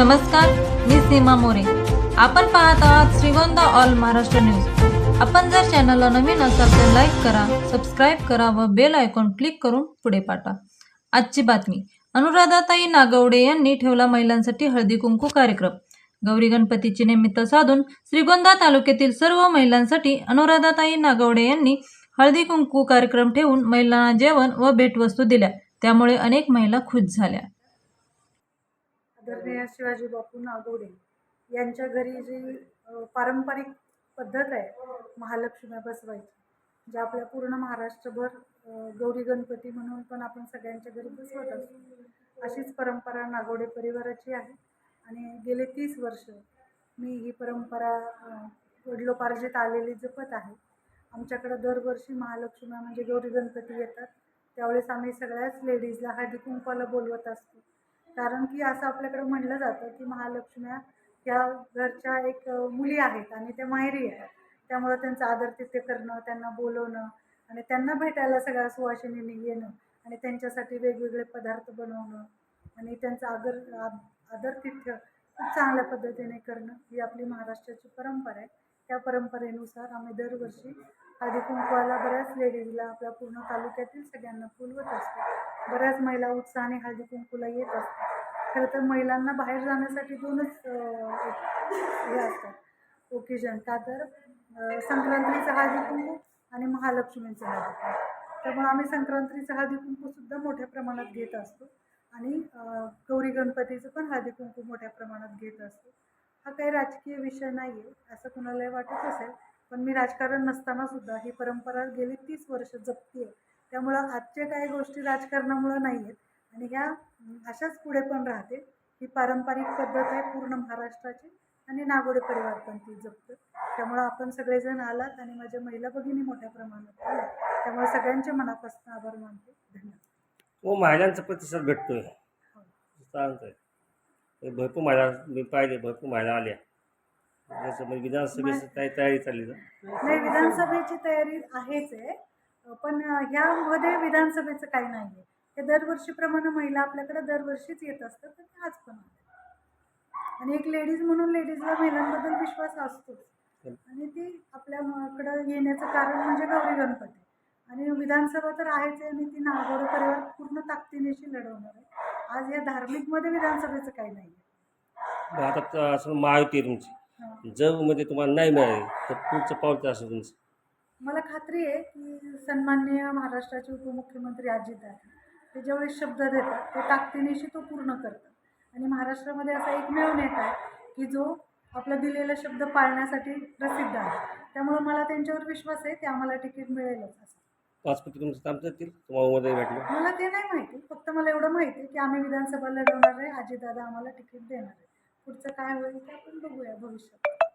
नमस्कार मी सीमा मोरे. आपण पाहत आहात श्रीगोंदा ऑल महाराष्ट्र न्यूज. आपण जर चॅनलला नवीन असाल तर लाईक करा सबस्क्राईब करा व बेल आयकॉन क्लिक करून पुढे पाठवा. आजची बातमी. अनुराधाताई नागवडे यांनी ठेवला महिलांसाठी हळदी कुंकू कार्यक्रम. गौरी गणपतीचे निमित्त साधून श्रीगोंदा तालुक्यातील सर्व महिलांसाठी अनुराधाताई नागवडे यांनी हळदी कुंकू कार्यक्रम ठेवून महिलांना जेवण व भेटवस्तू दिल्या. त्यामुळे अनेक महिला खुश झाल्या. आदरणीय शिवाजी बापू नागवडे. यांच्या घरी जी पारंपरिक पद्धत आहे महालक्ष्म्या बसवायची ज्या आपल्या पूर्ण महाराष्ट्रभर गौरी गणपती म्हणून पण आपण सगळ्यांच्या घरी बसवत असतो. अशीच परंपरा नागवडे परिवाराची आहे. आणि गेले तीस वर्ष मी ही परंपरा वडिलोपार्जित आलेली जपत आहे. आमच्याकडं दरवर्षी महालक्ष्म्या म्हणजे गौरी गणपती येतात. त्यावेळेस आम्ही सगळ्याच लेडीजला हळदी कुंकवाला बोलवत असतो. कारण की असं आपल्याकडं म्हणलं जातं की महालक्ष्म्या या घरच्या एक मुली आहेत आणि त्या माहेरी आहेत. त्यामुळं त्यांचं आदरतिथ्य करणं त्यांना बोलवणं आणि त्यांना भेटायला सगळ्या सुवासिनींनी येणं आणि त्यांच्यासाठी वेगवेगळे पदार्थ बनवणं आणि त्यांचं आदर आद- खूप चांगल्या पद्धतीने करणं ही आपली महाराष्ट्राची परंपरा आहे. त्या परंपरेनुसार आम्ही दरवर्षी आधी कुंकवाला बऱ्याच लेडीजला आपल्या पूर्ण तालुक्यातील सगळ्यांना फुलवत असतो. बऱ्याच महिला उत्साहाने हळदी कुंकूला येत असतात. खरं तर महिलांना बाहेर जाण्यासाठी दोनच हे असतात. ओकेजन का तर संक्रांतीचं हळदी कुंकू आणि महालक्ष्मीचं हळदी कुंकू त्यामुळे आम्ही संक्रांतीचं हळदी कुंकूसुद्धा मोठ्या प्रमाणात घेत असतो. आणि गौरी गणपतीचं पण हळदी कुंकू मोठ्या प्रमाणात घेत असतो. हा काही राजकीय विषय नाही आहे असं कुणालाही वाटत असेल पण मी राजकारण नसताना सुद्धा ही परंपरा गेली तीस वर्ष जपते त्यामुळं आजच्या काही गोष्टी राजकारणामुळं नाही आहेत आणि ह्या अशाच पुढे पण राहते. ही पारंपरिक पद्धत आहे पूर्ण महाराष्ट्राची आणि नागोडे परिवार पण ती जपतं. त्यामुळं आपण सगळेजण आलात आणि माझ्या महिला भगिनी मोठ्या प्रमाणात आल्या. त्यामुळे सगळ्यांच्या मनापासून आभार मानते. धन्यवाद. व महिलांचा प्रतिसाद भेटतोय. चालतंय. हे भरपूर महिला मी पाहिले भरपूर महिला आल्या. म्हणजे विधानसभेची तयारी तयारी चालली नाही विधानसभेची तयारी आहेच आहे. पण ह्यामध्ये विधानसभेचं काही नाही आहे हे दरवर्षीप्रमाणे महिला आपल्याकडे दरवर्षीच येत असतात तर ते आज पण. आणि एक लेडीज म्हणून लेडीजला महिलांबद्दल विश्वास असतोच. आणि ती आपल्याकडं येण्याचं कारण म्हणजे गौरी गणपती. आणि विधानसभा तर आहेच आहे आणि ती नागोडे परिवार पूर्ण ताकदीनेशी लढवणार आहे. आज या धार्मिकमध्ये विधानसभेचं काही नाही आहे आता असं महायुती तुमची. जर मध्ये तुम्हाला नाही मिळाली तर पुढचं पाऊल काय असं तुमचं? मला खात्री आहे की सन्माननीय महाराष्ट्राचे उपमुख्यमंत्री अजितदादा ते जेवढे शब्द देतात ते ताकदीनेशी तो पूर्ण करतात आणि महाराष्ट्रामध्ये असा एकमेव नेता आहे की जो आपला दिलेला शब्द पाळण्यासाठी प्रसिद्ध आहे. त्यामुळं मला त्यांच्यावर विश्वास आहे ते आम्हाला तिकीट मिळेलच असं. पाचपैकी तुमचं काम करतील तुम्हाला मध्ये भेटलं? मला ते नाही माहिती. फक्त मला एवढं माहिती आहे की आम्ही विधानसभा लढवणार आहे अजितदादा आम्हाला तिकीट देणार आहे. पुढचं काय होईल ते आपण बघूया भविष्यात.